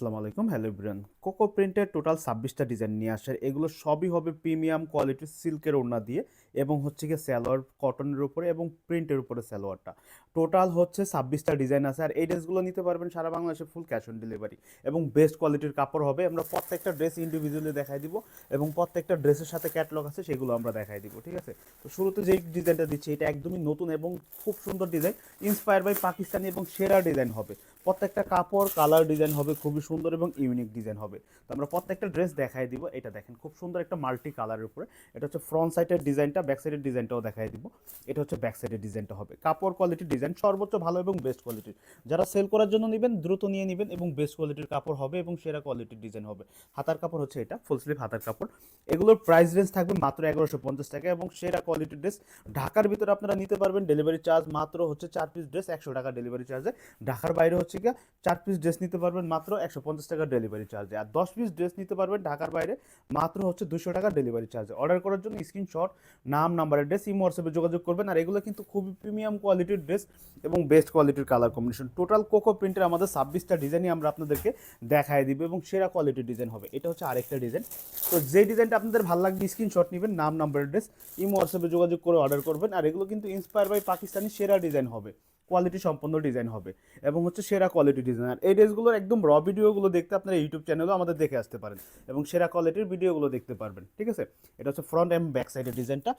আসসালামু আলাইকুম। Hello brain cocoa প্রিন্টের টোটাল ছাব্বিশটা ডিজাইন নিয়ে আসার এগুলো সবই হবে প্রিমিয়াম কোয়ালিটির সিল্কের ওড়না দিয়ে এবং হচ্ছে গিয়ে স্যালোয়ার কটনের উপরে এবং প্রিন্টের উপরে স্যালোয়ারটা টোটাল হচ্ছে ছাব্বিশটা ডিজাইন আছে, আর এই ড্রেসগুলো নিতে পারবেন সারা বাংলাদেশে ফুল ক্যাশ অন ডেলিভারি এবং বেস্ট কোয়ালিটির কাপড় হবে, আমরা প্রত্যেকটা ড্রেস ইন্ডিভিজুয়ালি দেখাই দিব, এবং প্রত্যেকটা ড্রেসের সাথে ক্যাটলগ আছে, সেগুলো আমরা দেখাই দিব, ঠিক আছে? তো শুরুতে যেই ডিজাইনটা দিচ্ছি, এটা একদমই নতুন এবং খুব সুন্দর ডিজাইন ইন্সপায়ার বাই পাকিস্তানি এবং সেরা ডিজাইন হবে। প্রত্যেকটা কাপড় কালার ডিজাইন হবে, খুবই সুন্দর এবং ইউনিক ডিজাইন হবে। তো আমরা প্রত্যেকটা ড্রেস দেখাই দিব, এটা দেখেন, খুব সুন্দর একটা মাল্টি কালারের উপরে। এটা হচ্ছে ফ্রন্ট সাইডের ডিজাইনটা ব্যাক সাইডের ডিজাইনটাও দেখাই দিব, এটা হচ্ছে ব্যাক সাইডের ডিজাইনটা হবে। কাপড় কোয়ালিটির ডিজাইন সর্বোচ্চ ভালো এবং বেস্ট কোয়ালিটির যারা সেল করার জন্য নেবেন, দ্রুত নিয়ে নেবেন এবং বেস্ট কোয়ালিটির কাপড় হবে এবং সেরা কোয়ালিটির ডিজাইন হবে। হাতার কাপড় হচ্ছে এটা ফুল স্লিভ হাতার কাপড়। এগুলোর প্রাইস রেঞ্জ থাকবে মাত্র এগারোশো পঞ্চাশ টাকা এবং সেরা কোয়ালিটির ড্রেস ঢাকার ভিতরে আপনারা নিতে পারবেন। ডেলিভারি চার্জ মাত্র হচ্ছে চার পিস ড্রেস একশো টাকা ডেলিভারি চার্জে ঢাকার বাইরে হচ্ছে গিয়ে চার পিস ড্রেস নিতে পারবেন মাত্র একশো পঞ্চাশ টাকা ডেলিভারি চার্জে আর দশ পিস ড্রেস নিতে পারবেন ঢাকার বাইরে মাত্র হচ্ছে দুশো টাকা ডেলিভারি চার্জে অর্ডার করার জন্য স্ক্রিনশট নাম নাম্বারের ড্রেস ইমো হোয়াটসঅ্যাপে যোগাযোগ করবেন। আর এগুলো কিন্তু খুবই প্রিমিয়াম কোয়ালিটির ড্রেস এবং বেস্ট কোয়ালিটির কালার কম্বিনেশন টোটাল কোকো প্রিন্টের আমাদের ছাব্বিশটা ডিজাইনই আমরা আপনাদেরকে দেখায় দিব এবং সেরা কোয়ালিটির ডিজাইন হবে। এটা হচ্ছে আরেকটা ডিজাইন তো যে ডিজাইনটা আপনাদের ভালো লাগবে স্ক্রিনশট নেবেন, নাম নাম্বার ড্রেস ইম হোয়াটসঅ্যাপে যোগাযোগ করে অর্ডার করবেন। আর এগুলো কিন্তু ইন্সপায়ার বাই পাকিস্তানি সেরা ডিজাইন হবে। কোয়ালিটি সম্পন্ন ডিজাইন হবে এবং হচ্ছে সেরা কোয়ালিটি ডিজাইন আর এই ড্রেসগুলোর একদম র ভিডিওগুলো দেখতে আপনারা ইউটিউব চ্যানেলেও আমাদের দেখে আসতে পারেন এবং সেরা কোয়ালিটির ভিডিওগুলো দেখতে পারবেন, ঠিক আছে? এটা হচ্ছে ফ্রন্ট এবং ব্যাক সাইডের ডিজাইনটা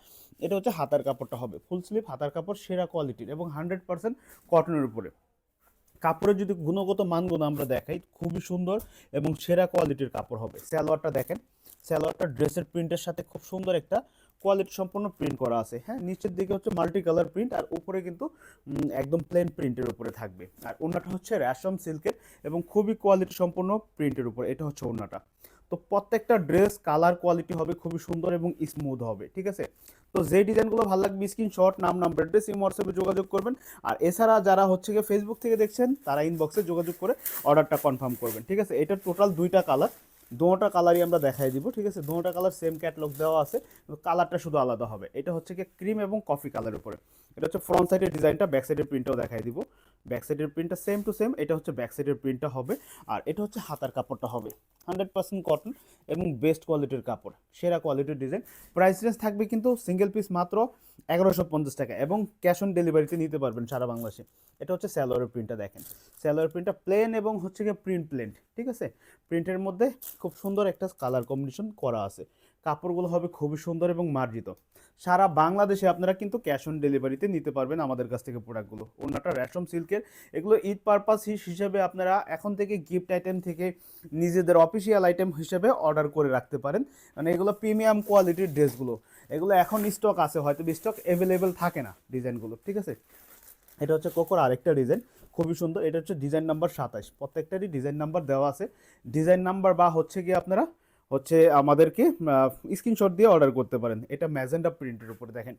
এটা হচ্ছে হাতার কাপড়টা হবে ফুল স্লিভ হাতার কাপড়, সেরা কোয়ালিটির এবং হান্ড্রেড পার্সেন্ট কটনের উপরে। কাপড়ের যদি গুণগত মানগুলো আমরা দেখাই, খুবই সুন্দর এবং সেরা কোয়ালিটির কাপড় হবে। স্যালোয়ারটা দেখেন স্যালোয়ারটা ড্রেসের প্রিন্টের সাথে খুব সুন্দর একটা কোয়ালিটি সম্পন্ন প্রিন্ট করা আছে। হ্যাঁ নিচের দিকে হচ্ছে মাল্টি কালার প্রিন্ট আর উপরে কিন্তু একদম প্লেন প্রিন্টের উপরে থাকবে। আর ওড়নাটা হচ্ছে রেশম সিল্কের এবং খুবই কোয়ালিটি সম্পন্ন প্রিন্টের উপরে, এটা হচ্ছে ওড়নাটা। তো প্রত্যেকটা ড্রেস কালার কোয়ালিটি হবে, খুবই সুন্দর এবং স্মুথ হবে, ঠিক আছে? তো যে ডিজাইনগুলো ভালো লাগবে স্ক্রিনশট নাম নাম্বার ড্রেস ইম হোয়াটসঅ্যাপে যোগাযোগ করবেন। আর এছাড়া যারা হচ্ছে গিয়ে ফেসবুক থেকে দেখছেন, তারা ইনবক্সে যোগাযোগ করে অর্ডারটা কনফার্ম করবেন, ঠিক আছে? এটা টোটাল দুইটা কালার দুটা কালারই আমরা দেখাই দিব, ঠিক আছে? দুটা কালার সেম ক্যাটলগ দেওয়া আছে কালারটা শুধু আলাদা হবে। এটা হচ্ছে কি ক্রিম এবং কফি কালার উপরে। এটা হচ্ছে ফ্রন্ট সাইডের ডিজাইনটা ব্যাক সাইডের প্রিন্টটাও দেখাই দিব। ব্যাক সাইডের প্রিন্টটা সেম টু সেম এটা হচ্ছে ব্যাক সাইডের প্রিন্টটা হবে, আর এটা হচ্ছে হাতার কাপড়টা হবে। হান্ড্রেড পার্সেন্ট কটন এবং বেস্ট কোয়ালিটির কাপড়, সেরা কোয়ালিটির ডিজাইন প্রাইস রেঞ্জ থাকবে কিন্তু সিঙ্গেল পিস মাত্র এগারোশো পঞ্চাশ টাকা এবং ক্যাশ অন ডেলিভারিতে নিতে পারবেন সারা বাংলাদেশে। এটা হচ্ছে স্যালোয়ারের প্রিন্টটা দেখেন। স্যালোয়ার প্রিন্টটা প্লেন এবং হচ্ছে গিয়ে প্রিন্ট প্লেন ঠিক আছে? প্রিন্টের মধ্যে খুব সুন্দর একটা কালার কম্বিনেশন করা আছে। কাপড়গুলো হবে খুবই সুন্দর এবং মার্জিত। সারা বাংলাদেশে আপনারা কিন্তু ক্যাশ অন ডেলিভারিতে নিতে পারবেন আমাদের কাছ থেকে প্রোডাক্টগুলো। অন্যটা রেশম সিল্কের, এগুলো ঈদ পারপাস হিসেবে আপনারা এখন থেকে গিফট আইটেম থেকে নিজেদের অফিসিয়াল আইটেম হিসেবে অর্ডার করে রাখতে পারেন। মানে এগুলো প্রিমিয়াম কোয়ালিটির ড্রেসগুলো। এগুলো এখন স্টক আছে, হয়তো স্টক অ্যাভেলেবেল থাকে না ডিজাইনগুলো, ঠিক আছে? এটা হচ্ছে কোকোর আরেকটা ডিজাইন, খুবই সুন্দর। এটা হচ্ছে ডিজাইন নাম্বার সাতাশ প্রত্যেকটারই ডিজাইন নাম্বার দেওয়া আছে। ডিজাইন নাম্বার বা হচ্ছে গিয়ে আপনারা হচ্ছে আমাদেরকে স্ক্রিনশট দিয়ে অর্ডার করতে পারেন। এটা ম্যাজেন্ডা প্রিন্টের উপরে দেখেন।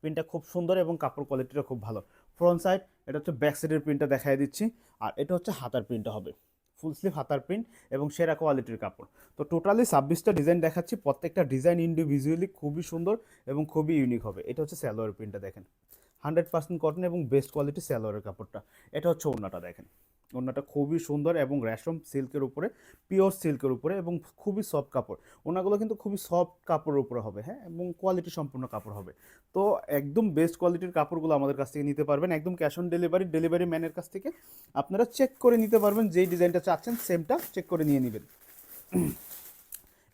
প্রিন্টটা খুব সুন্দর এবং কাপড় কোয়ালিটিটা খুব ভালো। ফ্রন্ট সাইড এটা হচ্ছে ব্যাক সাইডের প্রিন্টটা দেখাই দিচ্ছি। আর এটা হচ্ছে হাতার প্রিন্টটা হবে। ফুল স্লিভ হাতার প্রিন্ট এবং সেরা কোয়ালিটির কাপড়। তো টোটালি ছাব্বিশটা ডিজাইন দেখাচ্ছি। প্রত্যেকটা ডিজাইন ইন্ডিভিজুয়ালি খুবই সুন্দর এবং খুবই ইউনিক হবে। এটা হচ্ছে স্যালোয়ার প্রিন্টটা দেখেন। হান্ড্রেড পার্সেন্ট কটন এবং বেস্ট কোয়ালিটি স্যালোয়ারের কাপড়টা। এটা হচ্ছে ওনাটা দেখেন। ওড়নাটা খুবই সুন্দর এবং রেশম সিল্কের উপরে, পিওর সিল্কের উপরে এবং খুবই সফট কাপড়। ওনাগুলো কিন্তু খুবই সফট কাপড়ের উপরে হবে হ্যাঁ? এবং কোয়ালিটি সম্পূর্ণ কাপড় হবে। তো একদম বেস্ট কোয়ালিটির কাপড়গুলো আমাদের কাছ থেকে নিতে পারবেন, একদম ক্যাশ অন ডেলিভারি ডেলিভারি ম্যানের কাছ থেকে আপনারা চেক করে নিতে পারবেন, যেই ডিজাইনটা চাচ্ছেন সেমটা চেক করে নিয়ে নেবেন।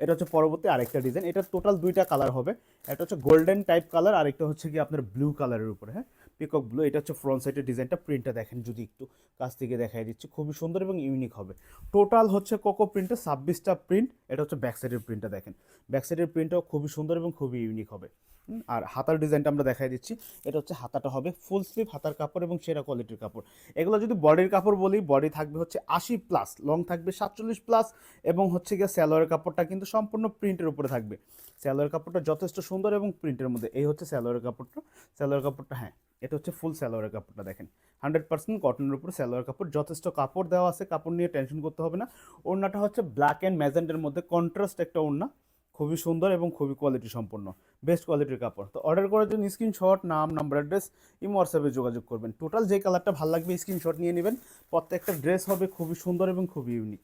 এটা হচ্ছে পরবর্তী আরেকটা ডিজাইন, এটা টোটাল দুইটা কালার হবে। একটা হচ্ছে গোল্ডেন টাইপ কালার, আরেকটা হচ্ছে কি আপনার ব্লু কালারের উপরে হ্যাঁ? পিকক ব্লু, এটা হচ্ছে ফ্রন্ট সাইডের ডিজাইনটা প্রিন্টটা দেখেন যদি একটু কাছ থেকে দেখাই দিচ্ছি, খুবই সুন্দর এবং ইউনিক হবে। টোটাল হচ্ছে কোকো প্রিন্টের ছাব্বিশটা প্রিন্ট এটা হচ্ছে ব্যাক সাইডের প্রিন্টটা দেখেন। ব্যাক সাইডের প্রিন্টটাও খুবই সুন্দর এবং খুবই ইউনিক হবে। আর হাতার ডিজাইনটা আমরা দেখাই দিচ্ছি, এটা হচ্ছে হাতাটা হবে ফুল স্লিভ হাতার কাপড় এবং সেরা কোয়ালিটির কাপড়। এগুলো যদি বডির কাপড় বলি বডি থাকবে হচ্ছে আশি প্লাস লং থাকবে সাতচল্লিশ প্লাস এবং হচ্ছে গিয়ে স্যালোয়ারের কাপড়টা কিন্তু সম্পূর্ণ প্রিন্টের উপরে থাকবে। স্যালোয়ার কাপড়টা যথেষ্ট সুন্দর এবং প্রিন্টের মধ্যে, এই হচ্ছে স্যালোয়ারের কাপড়টা। স্যালোয়ার কাপড়টা হ্যাঁ। এটা হচ্ছে ফুল স্যালোয়ারের কাপড়টা দেখেন। হান্ড্রেড পার্সেন্ট কটনের উপর স্যালোয়ার কাপড়, যথেষ্ট কাপড় দেওয়া আছে, কাপড় নিয়ে টেনশন করতে হবে না। ওড়নাটা হচ্ছে ব্ল্যাক অ্যান্ড ম্যাজেন্টের মধ্যে কন্ট্রাস্ট একটা ওড়না, খুবই সুন্দর এবং খুবই কোয়ালিটি সম্পন্ন বেস্ট কোয়ালিটির কাপড়। তো অর্ডার করার জন্য স্ক্রিনশট নাম নাম্বার অ্যাড্রেস ইমো হোয়াটসঅ্যাপে যোগাযোগ করবেন। টোটাল যে কালারটা ভালো লাগবে স্ক্রিনশট নিয়ে নেবেন। প্রত্যেকটা ড্রেস হবে খুবই সুন্দর এবং খুবই ইউনিক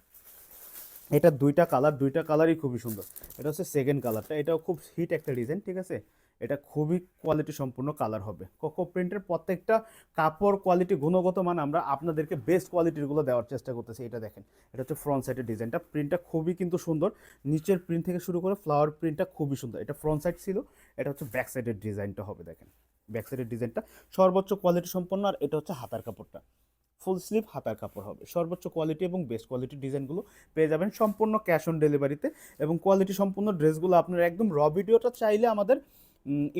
এটা দুইটা কালার দুইটা কালারই খুবই সুন্দর। এটা হচ্ছে সেকেন্ড কালারটা এটাও খুব হিট একটা ডিজাইন ঠিক আছে? এটা খুবই কোয়ালিটি সম্পূর্ণ কালার হবে। কোকো প্রিন্টের প্রত্যেকটা কাপড় কোয়ালিটি গুণগত মান আমরা আপনাদেরকে বেস্ট কোয়ালিটিরগুলো দেওয়ার চেষ্টা করতেছি, এটা দেখেন। এটা হচ্ছে ফ্রন্ট সাইডের ডিজাইনটা প্রিন্টটা খুবই কিন্তু সুন্দর। নিচের প্রিন্ট থেকে শুরু করে ফ্লাওয়ার প্রিন্টটা খুবই সুন্দর। এটা ফ্রন্ট সাইড ছিল, এটা হচ্ছে ব্যাক সাইডের ডিজাইনটা হবে, দেখেন। ব্যাক সাইডের ডিজাইনটা সর্বোচ্চ কোয়ালিটি সম্পন্ন আর এটা হচ্ছে হাতার কাপড়টা। ফুল স্লিভ হাতার কাপড় হবে। সর্বোচ্চ কোয়ালিটি এবং বেস্ট কোয়ালিটির ডিজাইনগুলো পেয়ে যাবেন সম্পূর্ণ ক্যাশ অন ডেলিভারিতে এবং কোয়ালিটি সম্পূর্ণ ড্রেসগুলো আপনারা একদম র ভিডিওটা চাইলে আমাদের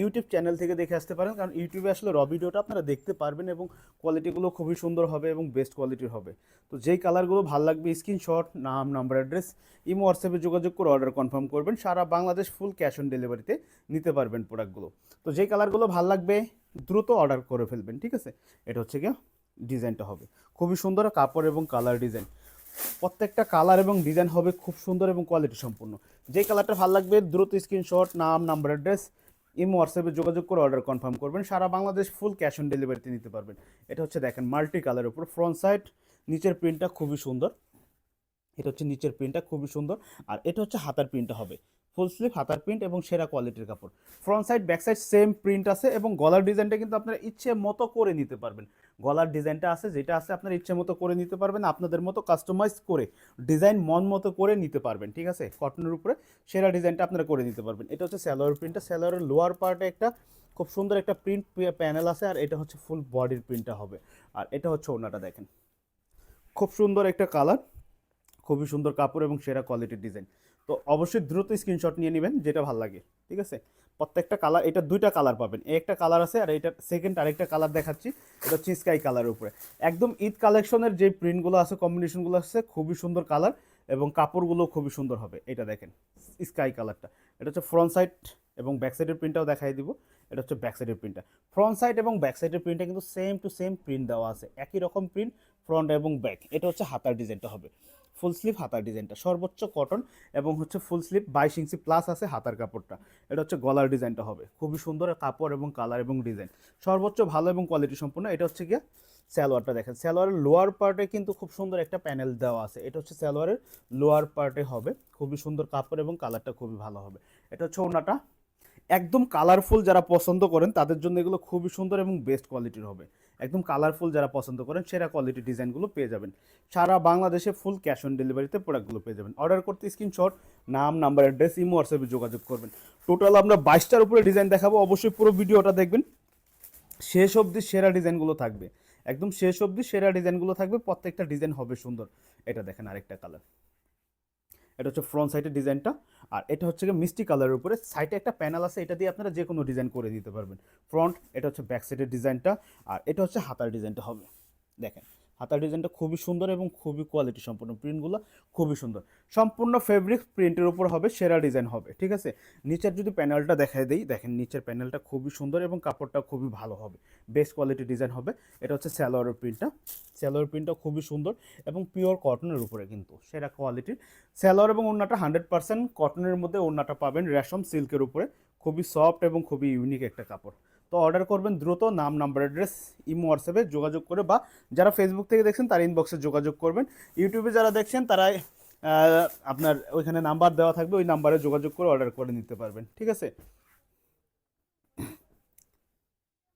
ইউটিউব চ্যানেল থেকে দেখে আসতে পারেন। কারণ ইউটিউবে আসলে র ভিডিওটা আপনারা দেখতে পারবেন এবং কোয়ালিটিগুলো খুবই সুন্দর হবে এবং বেস্ট কোয়ালিটির হবে। তো যেই কালারগুলো ভালো লাগবে স্ক্রিনশট নাম নাম্বার অ্যাড্রেস ইমো হোয়াটসঅ্যাপে যোগাযোগ করে অর্ডার কনফার্ম করবেন। সারা বাংলাদেশ ফুল ক্যাশ অন ডেলিভারিতে নিতে পারবেন প্রোডাক্টগুলো তো যেই কালারগুলো ভালো লাগবে, দ্রুত অর্ডার করে ফেলবেন, ঠিক আছে? এটা হচ্ছে গিয়ে ডিজাইনটা হবে। খুবই সুন্দর কাপড় এবং কালার ডিজাইন প্রত্যেকটা কালার এবং ডিজাইন হবে খুব সুন্দর এবং কোয়ালিটি সম্পূর্ণ। যে কালারটা ভালো লাগবে, দ্রুত স্ক্রিনশট নাম নাম্বার অ্যাড্রেস ইমো হোয়াটসঅ্যাপে যোগাযোগ করে অর্ডার কনফার্ম করবেন। সারা বাংলাদেশ ফুল ক্যাশ অন ডেলিভারিতে নিতে পারবেন। এটা হচ্ছে দেখেন মাল্টি কালারের উপর। ফ্রন্ট সাইড নিচের প্রিন্টটা খুবই সুন্দর। এটা হচ্ছে নিচের প্রিন্টটা খুবই সুন্দর। আর এটা হচ্ছে হাতার প্রিন্টটা হবে। ফুল স্লিভ হাতার প্রিন্ট এবং সেরা কোয়ালিটির কাপড়। Front side back side same print আছে এবং গলার ডিজাইনটা কিন্তু আপনারা ইচ্ছে মতো করে নিতে পারবেন। গলার ডিজাইনটা আছে, যেটা আছে আপনার ইচ্ছে মতো করে নিতে পারবেন, আপনাদের মতো কাস্টমাইজ করে ডিজাইন মন মতো করে নিতে পারবেন, ঠিক আছে? কটনের উপরে সেরা ডিজাইনটা আপনারা করে নিতে পারবেন। এটা হচ্ছে স্যালোয়ার প্রিন্টটা স্যালোয়ারের লোয়ার পার্টে একটা খুব সুন্দর একটা প্রিন্ট প্যানেল আছে আর এটা হচ্ছে ফুল বডির প্রিন্টটা হবে। আর এটা হচ্ছে ওনাটা দেখেন। খুব সুন্দর একটা কালার খুবই সুন্দর কাপড় এবং সেরা কোয়ালিটির ডিজাইন তো অবশ্যই দ্রুত স্ক্রিনশট নিয়ে নেবেন, যেটা ভালো লাগে, ঠিক আছে? প্রত্যেকটা কালার এটা দুইটা কালার পাবেন একটা কালার আছে আর এটা সেকেন্ড আরেকটা কালার দেখাচ্ছি, এটা হচ্ছে স্কাই কালারের উপরে। একদম ঈদ কালেকশনের যে প্রিন্টগুলো আছে কম্বিনেশনগুলো আছে, খুবই সুন্দর কালার এবং কাপড়গুলো খুবই সুন্দর হবে, এটা দেখেন স্কাই কালারটা এটা হচ্ছে ফ্রন্ট সাইড এবং ব্যাক সাইডের প্রিন্টটাও দেখাই দিব, এটা হচ্ছে ব্যাক সাইডের প্রিন্টটা ফ্রন্ট সাইড এবং ব্যাক সাইডের প্রিন্টটা কিন্তু সেম টু সেম প্রিন্ট দেওয়া আছে, একই রকম প্রিন্ট ফ্রন্ট এবং ব্যাক এটা হচ্ছে হাতার ডিজাইনটা হবে। ফুল স্লিভ হাতার ডিজাইনটা সর্বোচ্চ কটন এবং হচ্ছে ফুল স্লিভ বাইশ ইঞ্চি প্লাস আছে হাতার কাপড়টা। এটা হচ্ছে গলার ডিজাইনটা হবে। খুবই সুন্দর কাপড় এবং কালার এবং ডিজাইন সর্বোচ্চ ভালো এবং কোয়ালিটি সম্পূর্ণ এটা হচ্ছে গিয়ে স্যালোয়ারটা দেখেন। স্যালোয়ারের লোয়ার পার্টে কিন্তু খুব সুন্দর একটা প্যানেল দেওয়া আছে। এটা হচ্ছে স্যালোয়ারের লোয়ার পার্টে হবে। খুবই সুন্দর কাপড় এবং কালারটা খুবই ভালো হবে। এটা হচ্ছে ওনাটা একদম কালারফুল যারা পছন্দ করেন, তাদের জন্য এগুলো খুবই সুন্দর এবং বেস্ট কোয়ালিটির হবে। একদম কালারফুল যারা পছন্দ করেন, সেরা কোয়ালিটি ডিজাইনগুলো পেয়ে যাবেন। সারা বাংলাদেশে ফুল ক্যাশ অন ডেলিভারিতে প্রোডাক্টগুলো পেয়ে যাবেন। অর্ডার করতে স্ক্রিনশট নাম নাম্বার অ্যাড্রেস ইমো হোয়াটসঅ্যাপে যোগাযোগ করবেন। টোটাল আমরা বাইশটার উপরে ডিজাইন দেখাবো, অবশ্যই পুরো ভিডিওটা দেখবেন। শেষ অবধি সেরা ডিজাইনগুলো থাকবে। একদম শেষ অবধি সেরা ডিজাইনগুলো থাকবে, প্রত্যেকটা ডিজাইন হবে সুন্দর। এটা দেখেন আরেকটা কালার এটা হচ্ছে ফ্রন্ট সাইডের ডিজাইনটা আর এটা হচ্ছে মিষ্টি কালারের উপরে। সাইডে একটা প্যানেল আছে, এটা দিয়ে আপনারা যে কোনো ডিজাইন করে দিতে পারবেন। ফ্রন্ট এটা হচ্ছে ব্যাক সাইডের ডিজাইনটা আর এটা হচ্ছে হাতার ডিজাইনটা হবে। দেখেন। হাতার ডিজাইনটা খুবই সুন্দর এবং খুবই কোয়ালিটি সম্পূর্ণ প্রিন্টগুলো খুবই সুন্দর। সম্পূর্ণ ফেব্রিক প্রিন্টের উপর হবে, সেরা ডিজাইন হবে, ঠিক আছে? নিচের যদি প্যানেলটা দেখাই দিই, দেখেন নিচের প্যানেলটা খুবই সুন্দর এবং কাপড়টা খুবই ভালো হবে। বেস্ট কোয়ালিটি ডিজাইন হবে। এটা হচ্ছে স্যালোয়ারের প্রিন্টটা স্যালোয়ার প্রিন্টটা খুবই সুন্দর এবং পিওর কটনের উপরে কিন্তু সেরা কোয়ালিটির স্যালোয়ার এবং ওড়নাটা হান্ড্রেড পার্সেন্ট কটনের মধ্যে ওড়নাটা পাবেন রেশম সিল্কের উপরে। খুবই সফট এবং খুবই ইউনিক একটা কাপড়। তো অর্ডার করবেন দ্রুত নাম নাম্বার অ্যাড্রেস ইমো হোয়াটসঅ্যাপে যোগাযোগ করে বা যারা ফেসবুক থেকে দেখছেন তার ইনবক্সে যোগাযোগ করবেন। ইউটিউবে যারা দেখছেন তারা আপনার ওইখানে নাম্বার দেওয়া থাকবে, ওই নাম্বারে যোগাযোগ করে অর্ডার করে নিতে পারবেন, ঠিক আছে?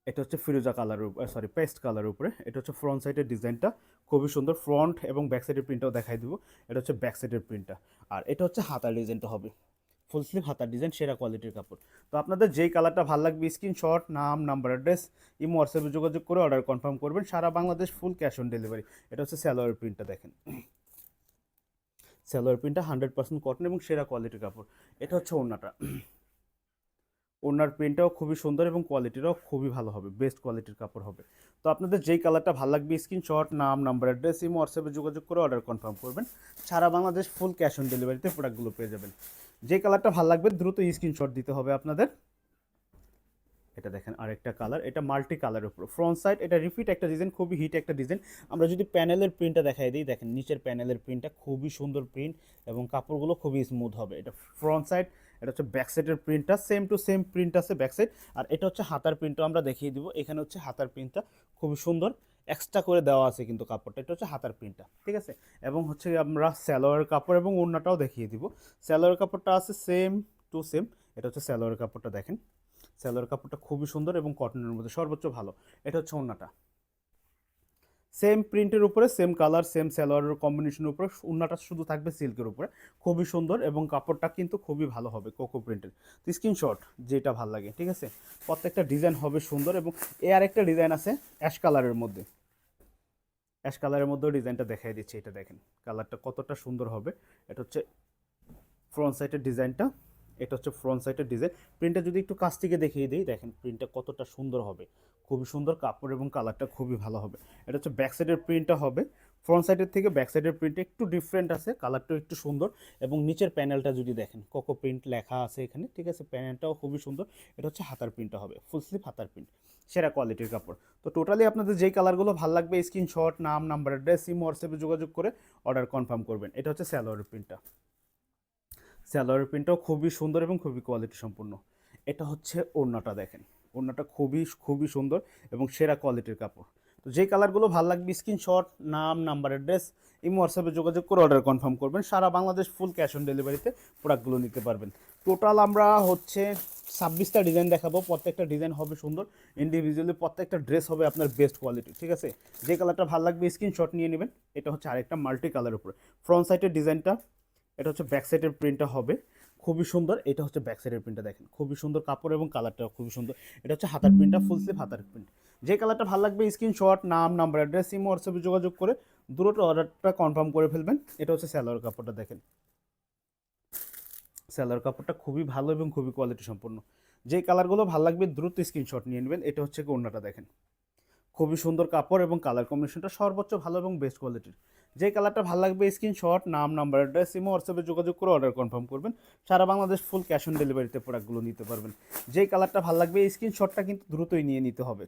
এটা হচ্ছে ফিরোজা কালার সরি পেস্ট কালারের উপরে। এটা হচ্ছে ফ্রন্ট সাইডের ডিজাইনটা খুবই সুন্দর। ফ্রন্ট এবং ব্যাক সাইডের প্রিন্টটাও দেখাই দেবো। এটা হচ্ছে ব্যাক সাইডের প্রিন্টটা আর এটা হচ্ছে হাতার ডিজাইনটা হবে। ফুল স্লিভ হাতার ডিজাইন, সেরা কোয়ালিটির কাপড়। তো আপনাদের যেই কালারটা ভালো লাগবে স্ক্রিনশট নাম নাম্বার অ্যাড্রেস ইমো হোয়াটসঅ্যাপে যোগাযোগ করে অর্ডার কনফার্ম করবেন। সারা Bangladesh full cash on delivery এটা হচ্ছে স্যালোয়ার প্রিন্টটা দেখেন। স্যালোয়ার প্রিন্টটা হান্ড্রেড পার্সেন্ট কটন এবং সেরা কোয়ালিটির কাপড়। এটা হচ্ছে ওড়নাটা। ওড়নার প্রিন্টটাও খুবই সুন্দর এবং কোয়ালিটিটাও খুবই ভালো হবে বেস্ট কোয়ালিটির কাপড় হবে। তো আপনাদের যেই কালারটা ভালো লাগবে স্ক্রিনশট নাম নাম্বার অ্যাড্রেস ইমো হোয়াটসঅ্যাপে যোগাযোগ করে অর্ডার কনফার্ম করবেন। সারা বাংলাদেশ ফুল ক্যাশ অন ডেলিভারিতে প্রোডাক্টগুলো পেয়ে যাবেন। যে কালারটা ভালো লাগবে দ্রুত স্ক্রিনশট দিতে হবে আপনাদের। এটা দেখেন আরেকটা কালার এটা মাল্টি কালারের উপর। ফ্রন্ট সাইড এটা রিপিট একটা ডিজাইন খুবই হিট একটা ডিজাইন আমরা যদি প্যানেলের প্রিন্টটা দেখাই দিই, দেখেন নিচের প্যানেলের প্রিন্টটা খুবই সুন্দর প্রিন্ট এবং কাপড়গুলো খুবই স্মুথ হবে। এটা ফ্রন্ট সাইড এটা হচ্ছে ব্যাক সাইডের প্রিন্টটা সেম টু সেম প্রিন্ট আছে ব্যাক সাইড আর এটা হচ্ছে হাতার প্রিন্টও আমরা দেখিয়ে দিব। এখানে হচ্ছে হাতার প্রিন্টটা খুবই সুন্দর এক্সট্রা করে দেওয়া আছে কিন্তু কাপড়টা, এটা হচ্ছে হাতার প্রিন্টটা ঠিক আছে? এবং হচ্ছে আমরা স্যালোয়ার কাপড় এবং ওড়নাটাও দেখিয়ে দিব। স্যালোয়ার কাপড়টা আছে সেম টু সেম এটা হচ্ছে স্যালোয়ার কাপড়টা দেখেন। স্যালোয়ার কাপড়টা খুবই সুন্দর এবং কটনের মধ্যে সর্বোচ্চ ভালো, এটা হচ্ছে ওড়নাটা। সেম প্রিন্টের উপরে সেম কালার সেম স্যালোয়ারের কম্বিনেশনের উপরে, উন্নাটা শুধু থাকবে সিল্কের উপরে। খুবই সুন্দর এবং কাপড়টা কিন্তু খুবই ভালো হবে কোকো প্রিন্টের স্ক্রিনশট যেটা ভালো লাগে, ঠিক আছে? প্রত্যেকটা ডিজাইন হবে সুন্দর এবং এ আরেকটা ডিজাইন আছে অ্যাশ কালারের মধ্যে। অ্যাশ কালারের মধ্যেও ডিজাইনটা দেখাই দিচ্ছি, এটা দেখেন। কালারটা কতটা সুন্দর হবে। এটা হচ্ছে ফ্রন্ট সাইডের ডিজাইনটা এটা হচ্ছে ফ্রন্ট সাইডের ডিজাইন প্রিন্টটা যদি একটু কাছ থেকে দেখিয়ে দিই, দেখেন প্রিন্টটা কতটা সুন্দর হবে। খুবই সুন্দর কাপড় এবং কালারটা খুবই ভালো হবে। এটা হচ্ছে ব্যাক সাইডের প্রিন্টটা হবে। ফ্রন্ট সাইডের থেকে ব্যাক সাইডের প্রিন্টটা একটু ডিফারেন্ট আছে কালারটাও একটু সুন্দর। এবং নিচের প্যানেলটা যদি দেখেন কোকো প্রিন্ট লেখা আছে এখানে, ঠিক আছে? প্যানেলটাও খুবই সুন্দর। এটা হচ্ছে হাতার প্রিন্টটা হবে ফুল স্লিভ হাতার প্রিন্ট সেরা কোয়ালিটির কাপড়। তো টোটালি আপনাদের যেই কালারগুলো ভালো লাগবে স্ক্রিনশট নাম নাম্বার অ্যাড্রেস সিম হোয়াটসঅ্যাপে যোগাযোগ করে অর্ডার কনফার্ম করবেন। এটা হচ্ছে স্যালোয়ারের প্রিন্টটা স্যালোয়ারের প্রিন্টটাও খুবই সুন্দর এবং খুবই কোয়ালিটি সম্পূর্ণ। এটা হচ্ছে ওড়নাটা দেখেন। ওড়নাটা খুবই খুবই সুন্দর এবং সেরা কোয়ালিটির কাপড়। তো যে কালারগুলো ভালো লাগবে স্ক্রিনশট নাম নাম্বার অ্যাড্রেস ইমো হোয়াটসঅ্যাপে যোগাযোগ করে অর্ডার কনফার্ম করবেন। সারা বাংলাদেশ ফুল ক্যাশ অন ডেলিভারিতে প্রোডাক্টগুলো নিতে পারবেন। টোটাল আমরা হচ্ছে ছাব্বিশটা ডিজাইন দেখাবো। প্রত্যেকটা ডিজাইন হবে সুন্দর। ইন্ডিভিজুয়ালি প্রত্যেকটা ড্রেস হবে আপনার বেস্ট কোয়ালিটি ঠিক আছে? যে কালারটা ভালো লাগবে স্ক্রিনশট নিয়ে নেবেন। এটা হচ্ছে আরেকটা মাল্টি কালার উপরে। ফ্রন্ট সাইডের ডিজাইনটা এটা হচ্ছে ব্যাক সাইডের প্রিন্টটা হবে। খুবই সুন্দর। এটা হচ্ছে ব্যাক সাইডের প্রিন্টটা দেখেন। খুবই সুন্দর কাপড় এবং কালারটাও খুবই সুন্দর। এটা হচ্ছে হাতার প্রিন্টটা ফুল স্লিভ হাতার প্রিন্ট যে কালারটা ভালো লাগবে স্ক্রিনশট নাম নাম্বার অ্যাড্রেস ইমো হোয়াটসঅ্যাপে যোগাযোগ করে দ্রুত অর্ডারটা কনফার্ম করে ফেলবেন। এটা হচ্ছে স্যালোয়ার কাপড়টা দেখেন। স্যালোয়ার কাপড়টা খুবই ভালো এবং খুবই কোয়ালিটি সম্পন্ন। যে কালারগুলো ভালো লাগবে, দ্রুত স্ক্রিনশট নিয়ে নেবেন। এটা হচ্ছে ওড়নাটা দেখেন। খুবই সুন্দর কাপড় এবং কালার কম্বিনেশনটা সর্বোচ্চ ভালো এবং বেস্ট কোয়ালিটির যে কালারটা ভালো লাগবে স্ক্রিনশট নাম নাম্বার অ্যাড্রেস ইমো হোয়াটসঅ্যাপে যোগাযোগ করে অর্ডার কনফার্ম করবেন। সারা বাংলাদেশ ফুল ক্যাশ অন ডেলিভারিতে প্রোডাক্টগুলো নিতে পারবেন। যে কালারটা ভালো লাগবে স্ক্রিন স্ক্রিনশটটা কিন্তু দ্রুতই নিয়ে নিতে হবে।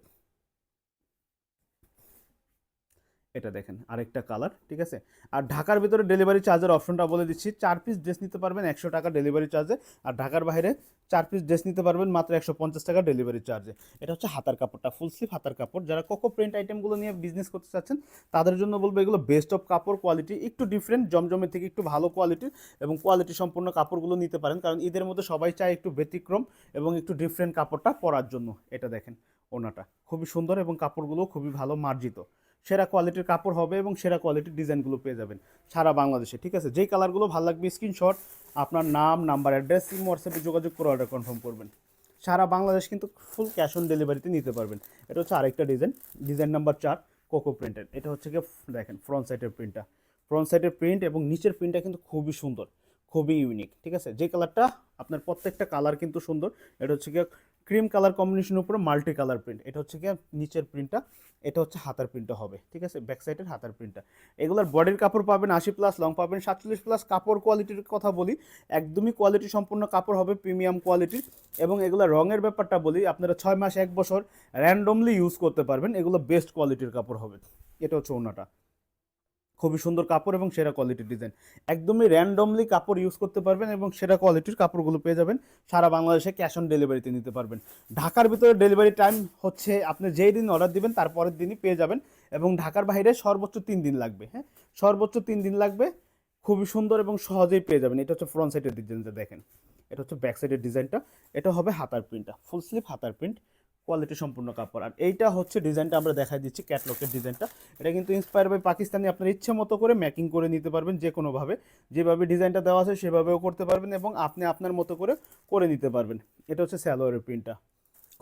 এটা দেখেন, আরেকটা কালার ঠিক আছে? আর ঢাকার ভিতরে ডেলিভারি চার্জের অপশনটা বলে দিচ্ছি, চার পিস ড্রেস নিতে পারবেন একশো টাকা ডেলিভারি চার্জে আর ঢাকার বাইরে চার পিস ড্রেস নিতে পারবেন মাত্র একশো পঞ্চাশ টাকা ডেলিভারি চার্জে এটা হচ্ছে হাতার কাপড়টা ফুল স্লিভ হাতার কাপড়। যারা কোকো প্রিন্ট আইটেমগুলো নিয়ে বিজনেস করতে চাচ্ছেন, তাদের জন্য বলব এগুলো বেস্ট অফ কাপড় কোয়ালিটি একটু ডিফারেন্ট জমজমের থেকে একটু ভালো কোয়ালিটির এবং কোয়ালিটি সম্পূর্ণ কাপড়গুলো নিতে পারেন, কারণ ঈদের মধ্যে সবাই চায় একটু ব্যতিক্রম এবং একটু ডিফারেন্ট কাপড়টা পরার জন্য। এটা দেখেন, ওনাটা খুবই সুন্দর এবং কাপড়গুলো খুবই ভালো মার্জিত। সেরা কোয়ালিটির কাপড় হবে এবং সেরা কোয়ালিটির ডিজাইনগুলো পেয়ে যাবেন সারা বাংলাদেশে, ঠিক আছে? যেই কালারগুলো ভালো লাগবে স্ক্রিনশট আপনার নাম নাম্বার অ্যাড্রেস সিম হোয়াটসঅ্যাপে যোগাযোগ করে অর্ডার কনফার্ম করবেন। সারা বাংলাদেশ কিন্তু ফুল ক্যাশ অন ডেলিভারিতে নিতে পারবেন। এটা হচ্ছে আরেকটা ডিজাইন ডিজাইন নাম্বার চার কোকো প্রিন্টের এটা হচ্ছে গিয়ে, দেখেন ফ্রন্ট সাইডের প্রিন্টটা ফ্রন্ট সাইডের প্রিন্ট এবং নিচের প্রিন্টটা কিন্তু খুবই সুন্দর। খুবই ইউনিক ঠিক আছে? যে কালারটা আপনার প্রত্যেকটা কালার কিন্তু সুন্দর, এটা হচ্ছে গিয়ে ক্রিম কালার কম্বিনেশনের উপরে মাল্টি কালার প্রিন্ট এটা হচ্ছে গিয়ে নিচের প্রিন্টটা এটা হচ্ছে হাতার প্রিন্টটা হবে, ঠিক আছে? ব্যাক সাইডের হাতার প্রিন্টটা এগুলোর বডির কাপড় পাবেন আশি প্লাস লং পাবেন সাতচল্লিশ প্লাস কাপড় কোয়ালিটির কথা বলি, একদমই কোয়ালিটি সম্পূর্ণ কাপড় হবে প্রিমিয়াম কোয়ালিটির এবং এগুলো রঙের ব্যাপারটা বলি, আপনারা ছয় মাস, এক বছর র্যান্ডমলি ইউজ করতে পারবেন, এগুলো বেস্ট কোয়ালিটির কাপড় হবে, এটা হচ্ছে ওনাটা খুবই সুন্দর কাপড় এবং সেরা কোয়ালিটির ডিজাইন একদমই র্যান্ডমলি কাপড় ইউজ করতে পারবেন এবং সেরা কোয়ালিটির কাপড়গুলো পেয়ে যাবেন। সারা বাংলাদেশে ক্যাশ অন ডেলিভারিতে নিতে পারবেন। ঢাকার ভিতরে ডেলিভারি টাইম হচ্ছে আপনি যেই দিন অর্ডার দিবেন তারপরের দিনই পেয়ে যাবেন এবং ঢাকার বাইরে সর্বোচ্চ তিন দিন লাগবে হ্যাঁ? সর্বোচ্চ তিন দিন লাগবে, খুবই সুন্দর এবং সহজেই পেয়ে যাবেন। এটা হচ্ছে ফ্রন্ট সাইডের ডিজাইনটা দেখেন। এটা হচ্ছে ব্যাক সাইডের ডিজাইনটা এটা হবে হাতার প্রিন্টটা ফুল স্লিভ হাতার প্রিন্ট কোয়ালিটি সম্পূর্ণ কাপড়। আর এইটা হচ্ছে ডিজাইনটা আমরা দেখাই দিচ্ছি ক্যাটলকের ডিজাইনটা। এটা কিন্তু ইন্সপায়ার বাই পাকিস্তানি, আপনার ইচ্ছে মতো করে ম্যাকিং করে নিতে পারবেন যে কোনোভাবে। যেভাবে ডিজাইনটা দেওয়া আছে সেভাবেও করতে পারবেন এবং আপনি আপনার মতো করে করে নিতে পারবেন। এটা হচ্ছে স্যালোয়ারের প্রিন্টটা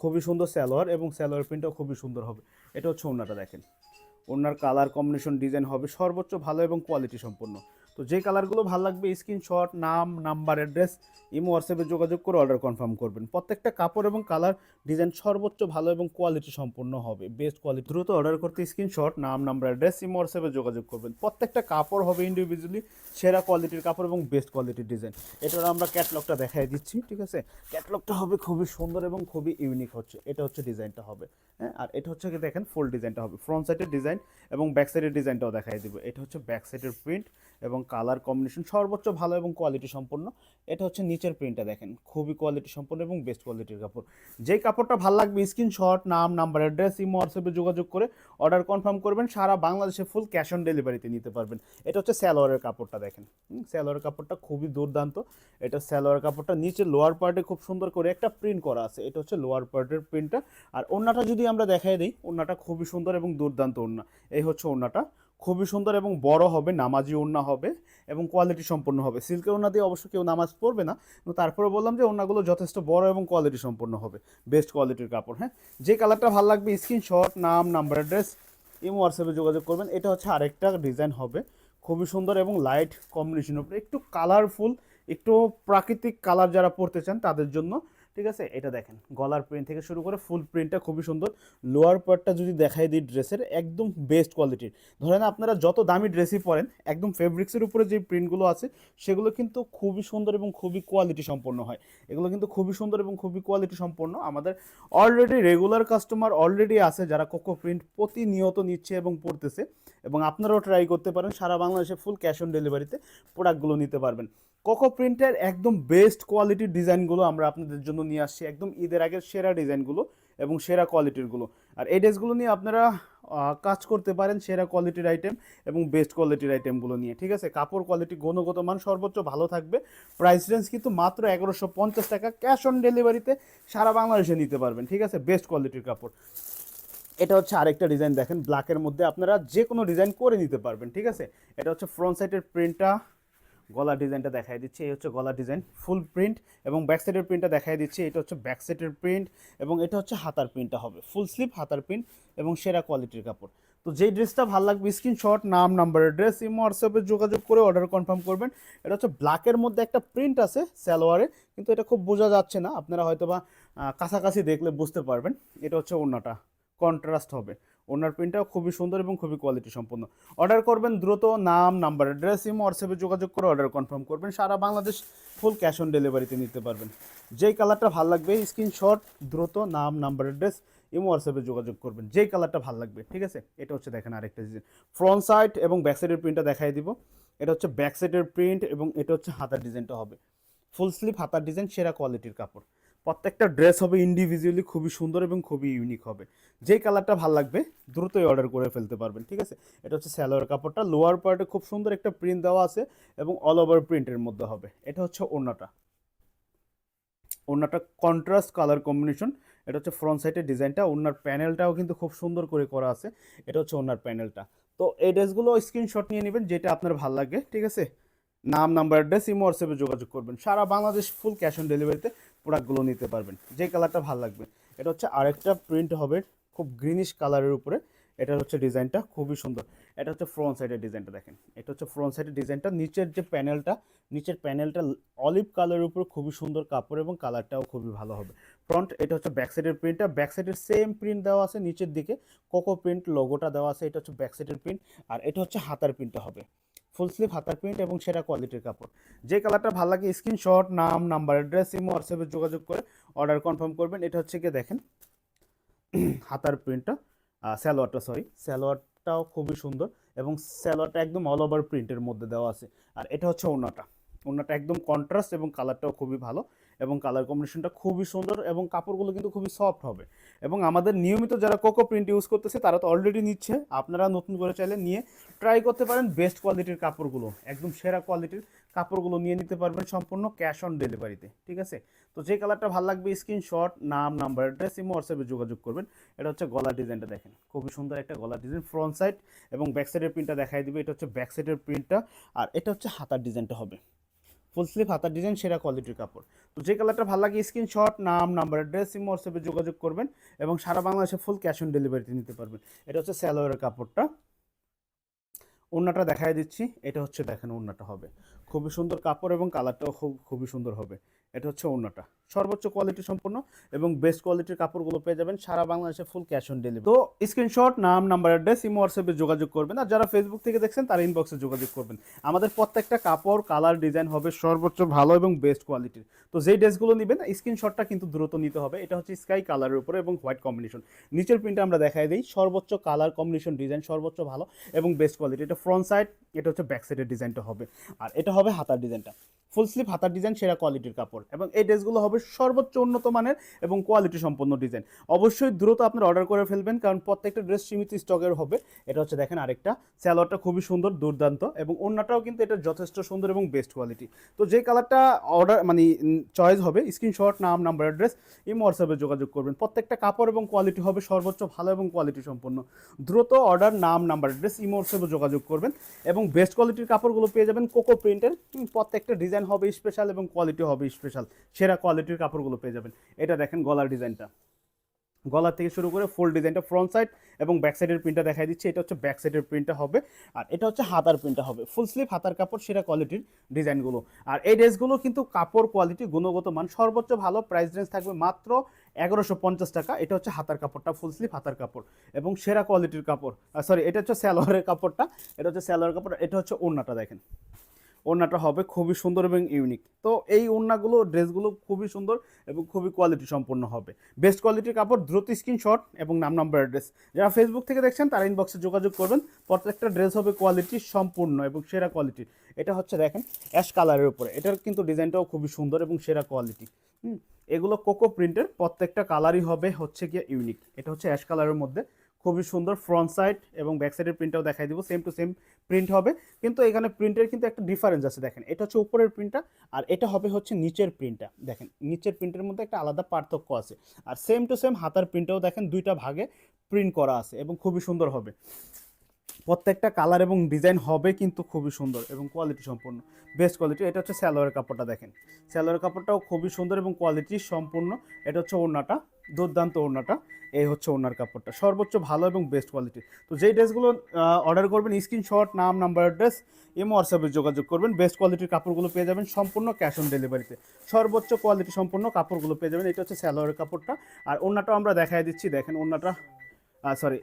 খুবই সুন্দর স্যালোয়ার এবং স্যালোয়ার প্রিন্টটাও খুবই সুন্দর হবে। এটা হচ্ছে ওনাটা দেখেন। ওনার কালার কম্বিনেশন ডিজাইন হবে সর্বোচ্চ ভালো এবং কোয়ালিটি সম্পন্ন তো যে কালারগুলো ভালো লাগবে, স্ক্রিনশট, নাম, নাম্বার, অ্যাড্রেস, ইমো, হোয়াটসঅ্যাপে যোগাযোগ করে অর্ডার কনফার্ম করবেন। প্রত্যেকটা কাপড় এবং কালার ডিজাইন সর্বোচ্চ ভালো এবং কোয়ালিটি সম্পন্ন হবে, বেস্ট কোয়ালিটি। দ্রুত অর্ডার করতে স্ক্রিনশট, নাম, নাম্বার, অ্যাড্রেস, ইমো, হোয়াটসঅ্যাপে যোগাযোগ করবেন। প্রত্যেকটা কাপড় হবে ইন্ডিভিজুয়ালি সেরা কোয়ালিটির কাপড় এবং বেস্ট কোয়ালিটির ডিজাইন। এটার আমরা ক্যাটলগটা দেখাই দিচ্ছি, ঠিক আছে? ক্যাটলগটা হবে খুবই সুন্দর এবং খুবই ইউনিক হচ্ছে, এটা হচ্ছে ডিজাইনটা হবে হ্যাঁ? আর এটা হচ্ছে কি দেখেন ফুল ডিজাইনটা হবে। ফ্রন্ট সাইডের ডিজাইন এবং ব্যাক সাইডের ডিজাইনটাও দেখাই দিব। এটা হচ্ছে ব্যাক সাইডের প্রিন্ট এবং কালার কম্বিনেশন সর্বোচ্চ ভালো এবং কোয়ালিটি সম্পন্ন। এটা হচ্ছে নিচের প্রিন্টটা দেখেন, খুবই কোয়ালিটি সম্পন্ন এবং বেস্ট কোয়ালিটির কাপড়। যেই কাপড়টা ভালো লাগবে স্ক্রিনশট নাম নাম্বার অ্যাড্রেস ইমো হোয়াটসঅ্যাপে যোগাযোগ করে অর্ডার কনফার্ম করবেন, সারা বাংলাদেশে ফুল ক্যাশ অন ডেলিভারিতে নিতে পারবেন। এটা হচ্ছে স্যালোয়ারের কাপড়টা দেখেন। স্যালোয়ারের কাপড়টা খুবই দুর্দান্ত। এটা স্যালোয়ার কাপড়টা নিচে লোয়ার পার্টে খুব সুন্দর করে একটা প্রিন্ট করা আছে। এটা হচ্ছে লোয়ার পার্টের প্রিন্টটা আর ওড়নাটা যদি আমরা দেখাই দিই, ওড়নাটা খুবই সুন্দর এবং দুর্দান্ত ওড়না। এই হচ্ছে ওড়নাটা। খুবই সুন্দর এবং বড় হবে, নামাজি ওড়না হবে এবং কোয়ালিটি সম্পন্ন হবে। সিল্কের ওড়না দিয়ে অবশ্য কেউ নামাজ পড়বে না তারপরে বললাম যে ওড়নাগুলো যথেষ্ট বড় এবং কোয়ালিটি সম্পন্ন হবে বেস্ট কোয়ালিটির কাপড় হ্যাঁ? যে কালারটা ভালো লাগবে স্ক্রিনশট নাম নাম্বার অ্যাড্রেস ইমো হোয়াটসঅ্যাপে যোগাযোগ করবেন। এটা হচ্ছে আরেকটা ডিজাইন হবে, খুবই সুন্দর এবং লাইট কম্বিনেশনের উপরে। একটু কালারফুল একটু প্রাকৃতিক কালার যারা পড়তে চান তাদের জন্য ঠিক আছে? এটা দেখেন, গলার প্রিন্ট থেকে শুরু করে ফুল প্রিন্টটা খুবই সুন্দর। লোয়ার পার্টটা যদি দেখাই দিই ড্রেসের, একদম বেস্ট কোয়ালিটির ধরেন আপনারা যত দামি ড্রেসই পরেন, একদম ফেব্রিক্সের উপরে যে প্রিন্টগুলো আছে, সেগুলো কিন্তু খুবই সুন্দর এবং খুবই কোয়ালিটি সম্পন্ন হয়। এগুলো কিন্তু খুবই সুন্দর এবং খুবই কোয়ালিটি সম্পন্ন। আমাদের অলরেডি রেগুলার কাস্টমার অলরেডি আছে যারা কোকো প্রিন্ট প্রতিনিয়ত নিচ্ছে এবং পড়তেছে এবং আপনারাও ট্রাই করতে পারেন, সারা বাংলাদেশে ফুল ক্যাশ অন ডেলিভারিতে প্রোডাক্টগুলো নিতে পারবেন। কোকো প্রিন্টের একদম বেস্ট কোয়ালিটির ডিজাইনগুলো আমরা আপনাদের জন্য নিয়ে আসছি। একদম ঈদের আগের সেরা ডিজাইনগুলো এবং সেরা কোয়ালিটিরগুলো আর এই ড্রেসগুলো নিয়ে আপনারা কাজ করতে পারেন সেরা কোয়ালিটির আইটেম এবং বেস্ট কোয়ালিটির আইটেমগুলো নিয়ে, ঠিক আছে? কাপড় কোয়ালিটি গুণগত মান সর্বোচ্চ ভালো থাকবে। প্রাইস রেঞ্জ কিন্তু মাত্র এগারোশো পঞ্চাশ টাকা। ক্যাশ অন ডেলিভারিতে সারা বাংলাদেশে নিতে পারবেন, ঠিক আছে? বেস্ট কোয়ালিটির কাপড়। এটা হচ্ছে আরেকটা ডিজাইন দেখেন। ব্ল্যাকের মধ্যে আপনারা যে কোনো ডিজাইন করে নিতে পারবেন, ঠিক আছে? এটা হচ্ছে ফ্রন্ট সাইডের প্রিন্টটা গলা ডিজাইনটা দেখাই দিচ্ছি। এই হচ্ছে গলা ডিজাইন, ফুল প্রিন্ট এবং ব্যাক সাইডের প্রিন্টটা দেখাই দিচ্ছি। এটা হচ্ছে ব্যাক সাইডের প্রিন্ট এবং এটা হচ্ছে হাতার প্রিন্টটা হবে। ফুল স্লিপ হাতার প্রিন্ট এবং সেরা কোয়ালিটির কাপড়। তো যেই ড্রেসটা ভালো লাগবে, স্ক্রিনশট, নাম নাম্বার ড্রেস ইমো হোয়াটসঅ্যাপে যোগাযোগ করে অর্ডার কনফার্ম করবেন। এটা হচ্ছে ব্ল্যাকের মধ্যে একটা প্রিন্ট আছে সালোয়ারে কিন্তু এটা খুব বোঝা যাচ্ছে না। আপনারা হয়তো বা কাছাকাছি দেখলে বুঝতে পারবেন। এটা হচ্ছে ওড়নাটা কন্ট্রাস্ট হবে। ওনার প্রিন্টটাও খুবই সুন্দর এবং খুবই কোয়ালিটি সম্পন্ন। অর্ডার করবেন দ্রুত, নাম নাম্বার অ্যাড্রেস ইমো হোয়াটসঅ্যাপে যোগাযোগ করে অর্ডার কনফার্ম করবেন। সারা বাংলাদেশ ফুল ক্যাশ অন ডেলিভারিতে নিতে পারবেন। যেই কালারটা ভালো লাগবে স্ক্রিনশট দ্রুত, নাম নাম্বার অ্যাড্রেস ইমো হোয়াটসঅ্যাপে যোগাযোগ করবেন। যেই কালারটা ভালো লাগবে, ঠিক আছে? এটা হচ্ছে দেখেন আরেকটা ডিজাইন ফ্রন্ট সাইড এবং ব্যাক সাইডের প্রিন্টটা দেখাই দিব। এটা হচ্ছে ব্যাক সাইডের প্রিন্ট এবং এটা হচ্ছে হাতার ডিজাইনটা হবে। ফুল স্লিভ হাতার ডিজাইন সেরা কোয়ালিটির কাপড়। প্রত্যেকটা ড্রেস হবে ইন্ডিভিজুয়ালি খুবই সুন্দর এবং খুবই ইউনিক হবে। যেই কালারটা ভালো লাগবে, দ্রুতই অর্ডার করে ফেলতে পারবেন, ঠিক আছে? এটা হচ্ছে স্যালোয়ার কাপড়টা। লোয়ার পার্টে খুব সুন্দর একটা প্রিন্ট দেওয়া আছে এবং অল ওভার প্রিন্টের মধ্যে হবে। এটা হচ্ছে ওড়নাটা। ওড়নাটা কন্ট্রাস্ট কালার কম্বিনেশন এটা হচ্ছে ফ্রন্ট সাইডের ডিজাইনটা ওনার প্যানেলটাও কিন্তু খুব সুন্দর করে করা আছে। এটা হচ্ছে ওনার প্যানেলটা তো এই ড্রেসগুলো স্ক্রিনশট নিয়ে নেবেন, যেটা আপনার ভালো লাগে, ঠিক আছে? নাম নাম্বার অ্যাড্রেস ইমো হোয়াটসঅ্যাপে যোগাযোগ করবেন। সারা বাংলাদেশ ফুল ক্যাশ অন ডেলিভারিতে প্রোডাক্টগুলো নিতে পারবেন। যে কালারটা ভালো লাগবে। এটা হচ্ছে আরেকটা প্রিন্ট হবে খুব গ্রিনিশ কালারের উপরে। এটা হচ্ছে ডিজাইনটা খুবই সুন্দর। এটা হচ্ছে ফ্রন্ট সাইডের ডিজাইনটা দেখেন। এটা হচ্ছে ফ্রন্ট সাইডের ডিজাইনটা। নিচের যে প্যানেলটা নিচের প্যানেলটা অলিভ কালারের উপর খুবই সুন্দর কাপড় এবং কালারটাও খুবই ভালো হবে। ফ্রন্ট এটা হচ্ছে ব্যাক সাইডের প্রিন্টটা ব্যাক সাইডের সেম প্রিন্ট দেওয়া আছে নিচের দিকে। কোকো প্রিন্ট লোগোটা দেওয়া আছে। এটা হচ্ছে ব্যাক সাইডের প্রিন্ট আর এটা হচ্ছে হাতার প্রিন্টটা হবে। ফুল স্লিভ, হাতার প্রিন্ট এবং সেরা কোয়ালিটির কাপড়। যে কালারটা ভালো লাগে, স্ক্রিনশট, নাম, নাম্বার, অ্যাড্রেস, ইমো, হোয়াটসঅ্যাপে যোগাযোগ করে অর্ডার কনফার্ম করবেন। এটা হচ্ছে গিয়ে দেখেন, হাতার প্রিন্টটা স্যালোয়ারটা সরি স্যালোয়ারটাও খুবই সুন্দর এবং স্যালোয়ারটা একদম অল ওভার প্রিন্টের মধ্যে দেওয়া আছে। আর এটা হচ্ছে ওড়নাটা। ওড়নাটা একদম কন্ট্রাস্ট এবং কালারটাও খুবই ভালো এবং কালার কম্বিনেশনটা খুবই সুন্দর এবং কাপড়গুলো কিন্তু খুবই সফট হবে। এবং আমাদের নিয়মিত যারা কোকো প্রিন্ট ইউজ করতেছে, তারা তো অলরেডি নিচ্ছে। আপনারা নতুন করে চাইলে নিয়ে ট্রাই করতে পারেন বেস্ট কোয়ালিটির কাপড়গুলো, একদম সেরা কোয়ালিটির কাপড়গুলো নিয়ে নিতে পারবেন সম্পূর্ণ ক্যাশ অন ডেলিভারিতে ঠিক আছে? তো যে কালারটা ভালো লাগবে স্ক্রিনশট নাম নাম্বার অ্যাড্রেস ইমো হোয়াটসঅ্যাপে যোগাযোগ করবেন। এটা হচ্ছে গলা ডিজাইনটা দেখেন, খুবই সুন্দর একটা গলা ডিজাইন ফ্রন্ট সাইড এবং ব্যাক সাইডের প্রিন্টটা দেখাই দিবে। এটা হচ্ছে ব্যাক সাইডের প্রিন্টটা আর এটা হচ্ছে হাতার ডিজাইনটা হবে। ফুল স্লিভ, হাতার ডিজাইন, সেরা কোয়ালিটির কাপড়। তো যে কালারটা ভালো লাগে, স্ক্রিনশট, নাম, নাম্বার, অ্যাড্রেস ইম হোয়াটসঅ্যাপে যোগাযোগ করবেন এবং সারা বাংলাদেশে ফুল ক্যাশ অন ডেলিভারিতে নিতে পারবেন। এটা হচ্ছে স্যালোয়ারের কাপড়টা। ওড়নাটা দেখাই দিচ্ছি। এটা হচ্ছে, দেখেন, ওড়নাটা হবে। খুবই সুন্দর কাপড় এবং কালারটাও খুব, খুবই সুন্দর হবে। এটা হচ্ছে অন্যটা সর্বোচ্চ কোয়ালিটি সম্পন্ন এবং বেস্ট কোয়ালিটির কাপড়গুলো পেয়ে যাবেন সারা বাংলাদেশে ফুল ক্যাশ অন ডেলিভারি তো স্ক্রিনশট নাম নাম্বার অ্যাড্রেস ইমো হোয়াটসঅ্যাপে যোগাযোগ করবেন। আর যারা ফেসবুক থেকে দেখছেন, তারা ইনবক্সে যোগাযোগ করবেন। আমাদের প্রত্যেকটা কাপড় কালার ডিজাইন হবে সর্বোচ্চ ভালো এবং বেস্ট কোয়ালিটির তো যেই ড্রেসগুলো নেবেন স্ক্রিনশটটা কিন্তু দ্রুত নিতে হবে। এটা হচ্ছে স্কাই কালারের উপরে এবং হোয়াইট কম্বিনেশন নিচের প্রিন্টে আমরা দেখাই দিই, সর্বোচ্চ কালার কম্বিনেশন ডিজাইন সর্বোচ্চ ভালো এবং বেস্ট কোয়ালিটি এটা ফ্রন্ট সাইড এটা হচ্ছে ব্যাক সাইডের ডিজাইনটা হবে। আর এটা হবে হাতার ডিজাইনটা ফুল স্লিভ হাতার ডিজাইন সেরা কোয়ালিটির কাপড়। এবং এই ড্রেসগুলো হবে সর্বোচ্চ উন্নত মানের এবং কোয়ালিটি সম্পন্ন ডিজাইন অবশ্যই দ্রুত আপনার অর্ডার করে ফেলবেন, কারণ প্রত্যেকটা ড্রেস সীমিত স্টকের হবে। এটা হচ্ছে দেখেন আরেকটা। স্যালোয়ারটা খুবই সুন্দর, দুর্দান্ত এবং অন্যটাও কিন্তু এটা যথেষ্ট সুন্দর এবং বেস্ট কোয়ালিটি তো যে কালারটা অর্ডার মানে চয়েস হবে স্ক্রিনশট নাম নাম্বার অ্যাড্রেস এই হোয়াটসঅ্যাপে যোগাযোগ করবেন। প্রত্যেকটা কাপড় এবং কোয়ালিটি হবে সর্বোচ্চ ভালো এবং কোয়ালিটি সম্পন্ন। দ্রুত অর্ডার নাম নাম্বার অ্যাড্রেস ইমো হোয়াটসঅ্যাপে যোগাযোগ করবেন এবং বেস্ট কোয়ালিটির কাপড়গুলো পেয়ে যাবেন কোকো প্রিন্টের প্রত্যেকটা ডিজাইন হবে স্পেশাল এবং কোয়ালিটি হবে স্পেশাল সেরা কোয়ালিটির কাপড়গুলো পেয়ে যাবেন। এটা দেখেন গলার ডিজাইনটা। গলার থেকে শুরু করে ফুল ডিজাইনটা ফ্রন্ট সাইড এবং ব্যাক সাইডের প্রিন্টটা দেখাই দিচ্ছি। এটা হচ্ছে ব্যাক সাইডের প্রিন্টটা হবে আর এটা হচ্ছে হাতার প্রিন্টটা হবে। ফুল স্লিভ হাতার কাপড়, সেরা কোয়ালিটির ডিজাইনগুলো। আর এই ড্রেসগুলো কিন্তু কাপড় কোয়ালিটি গুণগত মান সর্বোচ্চ ভালো প্রাইস রেঞ্জ থাকবে মাত্র এগারোশো পঞ্চাশ টাকা। এটা হচ্ছে হাতার কাপড়টা ফুল স্লিভ হাতার কাপড় এবং সেরা কোয়ালিটির কাপড়। সরি এটা হচ্ছে স্যালোয়ারের কাপড়টা, এটা হচ্ছে স্যালোয়ার কাপড়, এটা হচ্ছে ওড়নাটা দেখেন। ওড়নাটা হবে খুবই সুন্দর এবং ইউনিক তো এই ওড়নাগুলো, ড্রেসগুলো খুবই সুন্দর এবং খুবই কোয়ালিটি সম্পন্ন হবে। বেস্ট কোয়ালিটির কাপড়, দ্রুত স্ক্রিনশট এবং নাম নাম্বার অ্যাড্রেস যারা ফেসবুক থেকে দেখছেন, তারা ইনবক্সে যোগাযোগ করবেন। প্রত্যেকটা ড্রেস হবে কোয়ালিটি সম্পূর্ণ এবং সেরা কোয়ালিটির এটা হচ্ছে দেখেন অ্যাশ কালারের উপরে। এটার কিন্তু ডিজাইনটাও খুবই সুন্দর এবং সেরা কোয়ালিটি এগুলো কোকো প্রিন্টের প্রত্যেকটা কালারই হবে হচ্ছে গিয়ে ইউনিক এটা হচ্ছে অ্যাশ কালারের মধ্যে। খুবই সুন্দর ফ্রন্ট সাইড এবং ব্যাক সাইডের প্রিন্টটাও দেখাই দিব সেম টু সেম প্রিন্ট হবে। কিন্তু এখানে প্রিন্টের কিন্তু একটা ডিফারেন্স আছে, দেখেন। এটা হচ্ছে উপরের প্রিন্টটা আর এটা হবে হচ্ছে নিচের প্রিন্টটা দেখেন, নিচের প্রিন্টের মধ্যে একটা আলাদা পার্থক্য আছে। আর সেম টু সেম হাতার প্রিন্টটাও দেখেন দুইটা ভাগে প্রিন্ট করা আছে এবং খুবই সুন্দর হবে। প্রত্যেকটা কালার এবং ডিজাইন হবে কিন্তু খুবই সুন্দর এবং কোয়ালিটি সম্পূর্ণ। বেস্ট কোয়ালিটি এটা হচ্ছে স্যালোয়ারের কাপড়টা, দেখেন। স্যালোয়ারের কাপড়টাও খুবই সুন্দর এবং কোয়ালিটি সম্পূর্ণ। এটা হচ্ছে ওড়নাটা, দুর্দান্ত ওড়নাটা। এই হচ্ছে ওনার কাপড়টা। সর্বোচ্চ ভালো এবং বেস্ট কোয়ালিটি তো যেই ড্রেসগুলো অর্ডার করবেন স্ক্রিনশট নাম নাম্বার ড্রেস এম হোয়াটসঅ্যাপে যোগাযোগ করবেন। বেস্ট কোয়ালিটির কাপড়গুলো পেয়ে যাবেন সম্পূর্ণ ক্যাশ অন ডেলিভারিতে সর্বোচ্চ কোয়ালিটি সম্পূর্ণ কাপড়গুলো পেয়ে যাবেন। এটা হচ্ছে স্যালোয়ারের কাপড়টা। আর ওনাটাও আমরা দেখাই দিচ্ছি। দেখেন ওনাটা সরি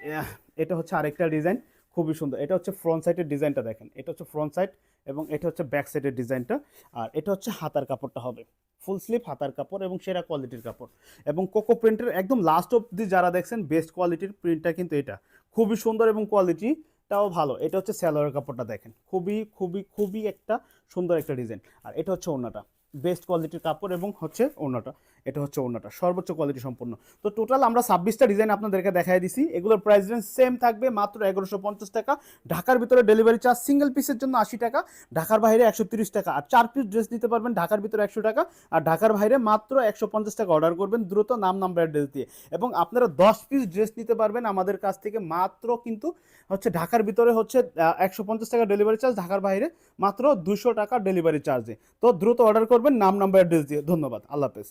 এটা হচ্ছে আরেকটা ডিজাইন খুবই সুন্দর। এটা হচ্ছে ফ্রন্ট সাইডের ডিজাইনটা দেখেন। এটা হচ্ছে ফ্রন্ট সাইড এবং এটা হচ্ছে ব্যাক সাইডের ডিজাইনটা আর এটা হচ্ছে হাতার কাপড়টা হবে। ফুল স্লিভ হাতার কাপড় এবং সেরা কোয়ালিটির কাপড়। এবং কোকো প্রিন্টের একদম লাস্ট অব্দি যারা দেখছেন বেস্ট কোয়ালিটির প্রিন্টটা কিন্তু এটা। খুবই সুন্দর এবং কোয়ালিটিটাও ভালো। এটা হচ্ছে স্যালোয়ার কাপড়টা দেখেন। খুবই খুবই খুবই একটা সুন্দর একটা ডিজাইন আর এটা হচ্ছে ওড়নাটা। বেস্ট কোয়ালিটির কাপড় এবং হচ্ছে ওড়নাটা। এটা হচ্ছে ওড়নাটা, সর্বোচ্চ কোয়ালিটি সম্পন্ন। তো টোটাল আমরা ছাব্বিশটা ডিজাইন আপনাদেরকে দেখাই দিছি। এগুলোর প্রাইস রেঞ্জ সেম থাকবে, মাত্র এগারোশো পঞ্চাশ টাকা। ঢাকার ভিতরে ডেলিভারি চার্জ সিঙ্গেল পিসের জন্য আশি টাকা, ঢাকার বাইরে একশো তিরিশ টাকা। আর চার পিস ড্রেস নিতে পারবেন, ঢাকার ভিতরে একশো টাকা, আর ঢাকার বাইরে মাত্র একশো পঞ্চাশ টাকা অর্ডার করবেন, দ্রুত নাম নাম্বার ড্রেস দিয়ে। এবং আপনারা দশ পিস ড্রেস নিতে পারবেন আমাদের কাছ থেকে, মাত্র কিন্তু হচ্ছে ঢাকার ভিতরে হচ্ছে একশো পঞ্চাশ টাকা ডেলিভারি চার্জ ঢাকার বাইরে মাত্র দুশো টাকা ডেলিভারি চার্জে তো দ্রুত অর্ডার করবেন, নাম নাম্বার অ্যাড্রেস দিয়ে। ধন্যবাদ, আল্লাহ হাফেজ।